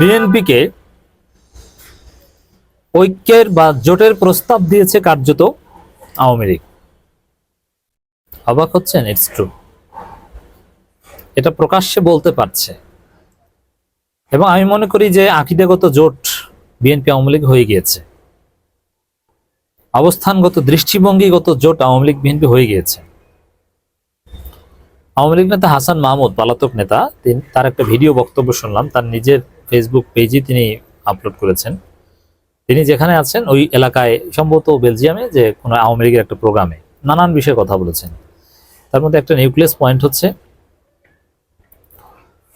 বিএনপিকে ঐক্যের বা জোটের প্রস্তাব দিয়েছে কার্যত আওয়ামী লীগ। অবাক হচ্ছেন ইটস ট্রু এটা প্রকাশ্যে বলতে পারছে। এবং আমি মনে করি যে আকিদাগত জোট বিএনপি আওয়ামী লীগ হয়ে গিয়েছে। অবস্থানগত, দৃষ্টিভঙ্গিগত জোট আওয়ামী লীগ বিএনপি হয়ে গিয়েছে। আওয়ামী লীগ নেতা হাসান মাহমুদ, পলাতক নেতা তার একটা ভিডিও বক্তব্য শুনলাম, তার নিজের ফেসবুক পেজে তিনি আপলোড করেছেন। তিনি যেখানে আছেন, ওই এলাকায়, সম্ভবত বেলজিয়ামে, যে কোনো আওয়ামী লীগের একটা প্রোগ্রামে নানান বিষয়ে কথা বলেছেন। তার মধ্যে একটা নিউক্লিয়াস পয়েন্ট হচ্ছে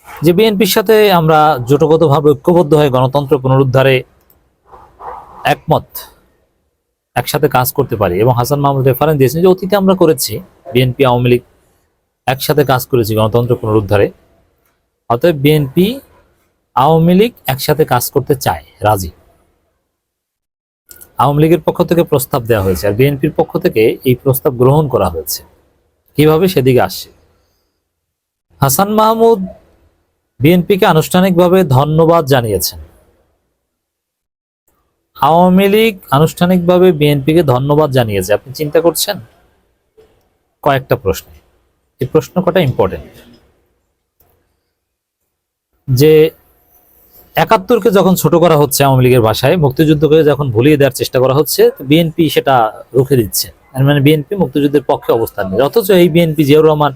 যে বিএনপির সাথে আমরা জোটগতভাবে ঐক্যবদ্ধ হয়ে গণতন্ত্র পুনরুদ্ধারে একমত, একসাথে কাজ করতে পারি এবং হাসান মাহমুদ রেফারেন্স দিয়েছেন যে অতীতে আমরা করেছি, বিএনপি, আওয়ামী লীগ একসাথে কাজ করেছি গণতন্ত্র পুনরুদ্ধারে। অতএব বিএনপি আওয়ামী লীগ একসাথে কাজ করতে চায়, রাজি। আওয়ামী লীগের পক্ষ থেকে প্রস্তাব দেওয়া হয়েছে আর বিএনপির পক্ষ থেকে এই প্রস্তাব গ্রহণ করা হয়েছে। কীভাবে সেদিকে আসছে? হাসান মাহমুদ বিএনপিকে আনুষ্ঠানিকভাবে ধন্যবাদ জানিয়েছেন। আওয়ামী লীগ আনুষ্ঠানিকভাবে বিএনপিকে ধন্যবাদ জানিয়েছে। আপনি চিন্তা করছেন? কয়েকটা প্রশ্ন। এই প্রশ্ন কটা ইম্পর্টেন্ট যে একাত্তরকে যখন ছোট করা হচ্ছে আওয়ামী লীগের ভাষায় মুক্তিযুদ্ধকে যখন ভুলিয়ে দেওয়ার চেষ্টা করা হচ্ছে, বিএনপি সেটা রুখে দিচ্ছে। মানে বিএনপি মুক্তিযুদ্ধের পক্ষে অবস্থান নেই অথচ এই বিএনপি জিয়াউর রহমান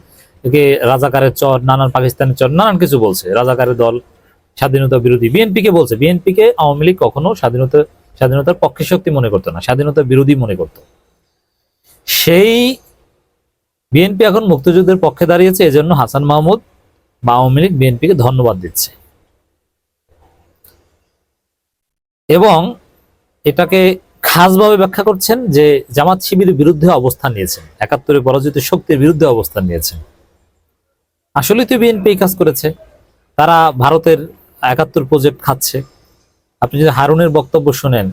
রাজাকারের চর, নানান পাকিস্তানের চর, নানান কিছু বলছে। রাজাকারের দল, স্বাধীনতা বিরোধী বিএনপিকে বলছে। বিএনপিকে আওয়ামী লীগ কখনো স্বাধীনতা, স্বাধীনতার পক্ষে শক্তি মনে করতো না, স্বাধীনতা বিরোধী মনে করত। সেই বিএনপি এখন মুক্তিযুদ্ধের পক্ষে দাঁড়িয়েছে, এজন্য হাসান মাহমুদ বা আওয়ামী লীগ বিএনপিকে ধন্যবাদ দিচ্ছে। এবং এটাকে খাসভাবে ব্যাখ্যা করছেন যে জামাত শিবিরের বিরুদ্ধে অবস্থান নিয়েছেন একাত্তরে পরাজিত শক্তির বিরুদ্ধে অবস্থান নিয়েছেন। আসলেই তো বিএনপি কাজ করেছে। তারা ভারতের একাত্তর প্রজেক্ট খাচ্ছে। আপনি যদি হারুনের বক্তব্য শোনেন,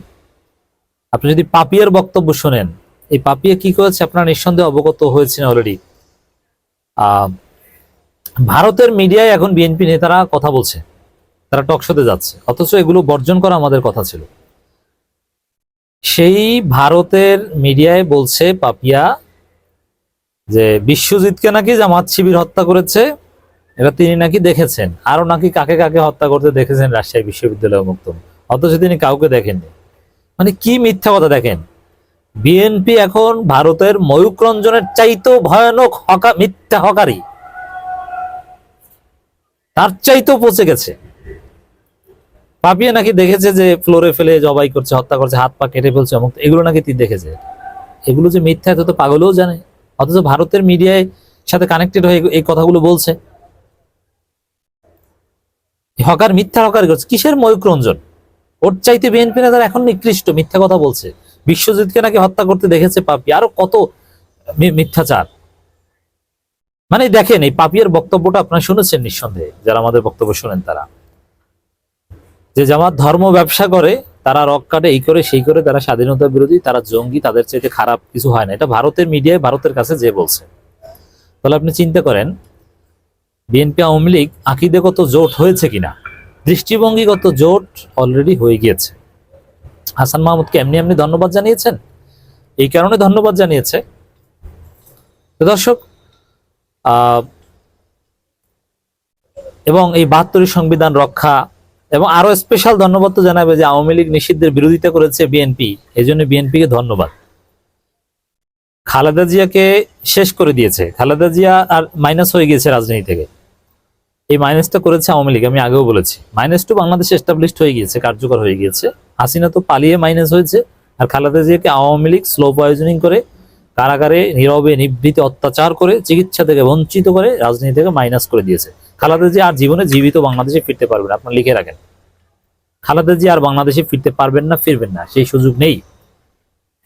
আপনি যদি পাপিয়ার বক্তব্য শোনেন, এই পাপিয়া কি করেছে আপনারা নিঃসন্দেহে অবগত হয়েছেন অলরেডি ভারতের মিডিয়ায় এখন বিএনপি নেতারা কথা বলছে। তারা টকশোতে যাচ্ছে। অথচ এগুলো বর্জন করা আমাদের কথা ছিল। সেই ভারতের মিডিয়ায় বলছে পাপিয়া যে, বিশ্বজিৎকে নাকি জামাত শিবির হত্যা করেছে, এটা তিনি নাকি দেখেছেন। আরও নাকি কাকে কাকে হত্যা করতে দেখেছেন রাজশাহী বিশ্ববিদ্যালয় মুক্ত অথচ তিনি কাউকে দেখেননি। মানে কি মিথ্যা কথা দেখেন? বিএনপি এখন ভারতের ময়ূক রঞ্জনের চাইতেও ভয়ানক হকা, মিথ্যা হকারী। তার চাইতেও পচে গেছে। পাপিয়ে নাকি দেখেছে যে ফ্লোরে ফেলে জবাই করছে, হত্যা করছে, হাত পা কেটে ফেলছে অমুক এগুলো নাকি তিনি দেখেছে? এগুলো যে মিথ্যা, এত তো পাগলেও জানে। অথচ ভারতের মিডিয়ায় সাথে কানেক্টেড হয়ে এই কথাগুলো বলছে। হকার মিথ্যা হকার করছে। কিসের ময়ূক রঞ্জন? ওর চাইতে বিএনপি নেতারা এখন নিকৃষ্ট, মিথ্যা কথা বলছে। বিশ্বজিৎকে নাকি হত্যা করতে দেখেছে পাপি। আরও কত মিথ্যাচার। মানে দেখেন, এই পাপিয়ার বক্তব্যটা আপনারা শুনেছেন নিঃসন্দেহে, যারা আমাদের বক্তব্য শোনেন তারা। যে জামাত ধর্ম ব্যবসা করে, তারা রক কাটে, এই করে, সেই করে, তারা স্বাধীনতা বিরোধী, তারা জঙ্গি, তাদের চাইতে খারাপ কিছু হয় না। এটা ভারতের মিডিয়ায় ভারতের কাছে যে বলছে। তাহলে আপনি চিন্তা করেন, বিএনপি আওয়ামী লীগ আকিদেগত জোট হয়েছে কিনা? দৃষ্টিভঙ্গিগত জোট অলরেডি হয়ে গিয়েছে। হাসান মাহমুদকে এমনি এমনি ধন্যবাদ জানিয়েছেন? এই কারণে ধন্যবাদ জানিয়েছে। দর্শক এবং এই বাহাত্তরের সংবিধান রক্ষা এবং আরও স্পেশাল ধন্যবাদ তো জানাবে যে আওয়ামী লীগ নিষিদ্ধের বিরোধিতা করেছে বিএনপি এই জন্য বিএনপিকে ধন্যবাদ। খালেদা জিয়াকে শেষ করে দিয়েছে। খালেদা জিয়া আর মাইনাস হয়ে গিয়েছে রাজনীতি থেকে। এই মাইনাসটা করেছে আওয়ামী লীগ, আমি আগেও বলেছি। মাইনাস টু বাংলাদেশে এস্টাবলিশড হয়ে গিয়েছে, কার্যকর হয়ে গিয়েছে। হাসিনা তো পালিয়ে মাইনাস হয়েছে। আর খালেদা জিয়াকে আওয়ামী লীগ স্লো পয়জনিং করে, কারাগারে নীরবে নিবৃতে অত্যাচার করে, চিকিৎসা থেকে বঞ্চিত করে রাজনীতি থেকে মাইনাস করে দিয়েছে। খালেদা জিয়া আর জীবনে জীবিত বাংলাদেশে ফিরতে পারবেন, আপনার লিখে রাখেন। খালাদা জিয়া আর বাংলাদেশে ফিরতে পারবেন না, ফিরবেন না, সেই সুযোগ নেই।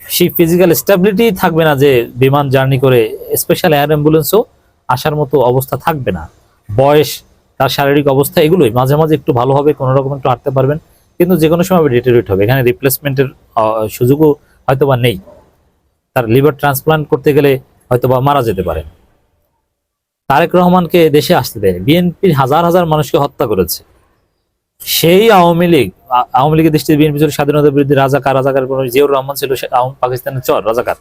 সেই ফিজিক্যাল স্টেবিলিটি থাকবে না যে বিমান জার্নি করে স্পেশাল এয়ার অ্যাম্বুলেন্সও আসার মতো অবস্থা থাকবে না। বয়স, তার শারীরিক অবস্থা এগুলোই, মাঝে মাঝে একটু ভালো হবে, কোনো রকম একটু হাঁটতে পারবেন, কিন্তু যে কোনো সময় ডিটেরিয়েট হবে। এখানে রিপ্লেসমেন্টের সুযোগও হয়তো বা নেই। তার লিভার ট্রান্সপ্লান্ট করতে গেলে হয়তো বা মারা যেতে পারে তারেক রহমানকে দেশে আসতে দেয়নি। বিএনপির হাজার হাজার মানুষকে হত্যা করেছে। সেই আওয়ামী লীগ, আওয়ামী লীগের দৃষ্টিতে বিএনপি ছিল স্বাধীনতার বিরুদ্ধে রাজাকার রাজাকার জিয়াউর রহমান ছিল পাকিস্তানের চর, রাজাকার।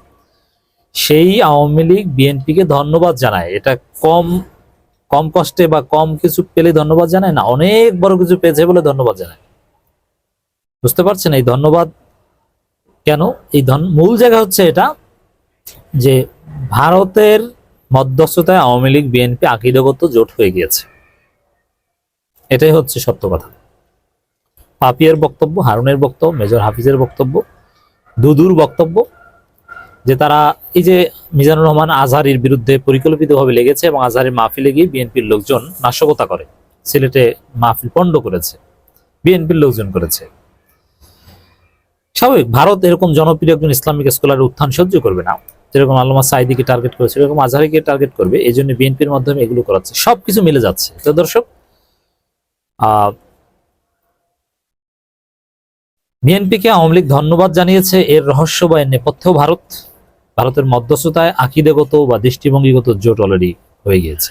সেই আওয়ামী লীগ বিএনপিকে ধন্যবাদ জানায়। এটা কম কম কষ্টে বা কম কিছু পেলে ধন্যবাদ জানায় না, অনেক বড় কিছু পেয়েছে বলে ধন্যবাদ জানায়। বুঝতে পারছেন এই ধন্যবাদ কেন? এই মূল জায়গা হচ্ছে এটা যে ভারতের মধ্যস্থতায় আওয়ামী লীগ, বিএনপি আকিদগত জোট হয়ে গিয়েছে। এটাই হচ্ছে সত্য কথা। পাপিয়ার বক্তব্য, হারুনের বক্তব্য, মেজর হাফিজের বক্তব্য, দুদুর বক্তব্য, যে তারা এই যে মিজানুর রহমান আজহারির বিরুদ্ধে পরিকল্পিতভাবে লেগেছে এবং আজহারের মাহফিলে গিয়ে বিএনপির লোকজন নাশকতা করে, সিলেটে মাহফিল পণ্ড করেছে, বিএনপির লোকজন করেছে। স্বাভাবিক, ভারত এরকম জনপ্রিয় একজন ইসলামিক স্কলারের উত্থান সহ্য করবে না। যেরকম আল্লামা সাইদিকে টার্গেট করেছে এরকম আজহারিকে টার্গেট করবে, এই জন্য বিএনপির মাধ্যমে এগুলো করাচ্ছে সবকিছু মিলে যাচ্ছে। তো দর্শক বিএনপিকে আওয়ামী লীগ ধন্যবাদ জানিয়েছে। এর রহস্য বা এর নেপথ্যেও ভারত, ভারতের মধ্যস্থতায় আকিদেগত বা দৃষ্টিভঙ্গিগত জোট অলরেডি হয়ে গিয়েছে।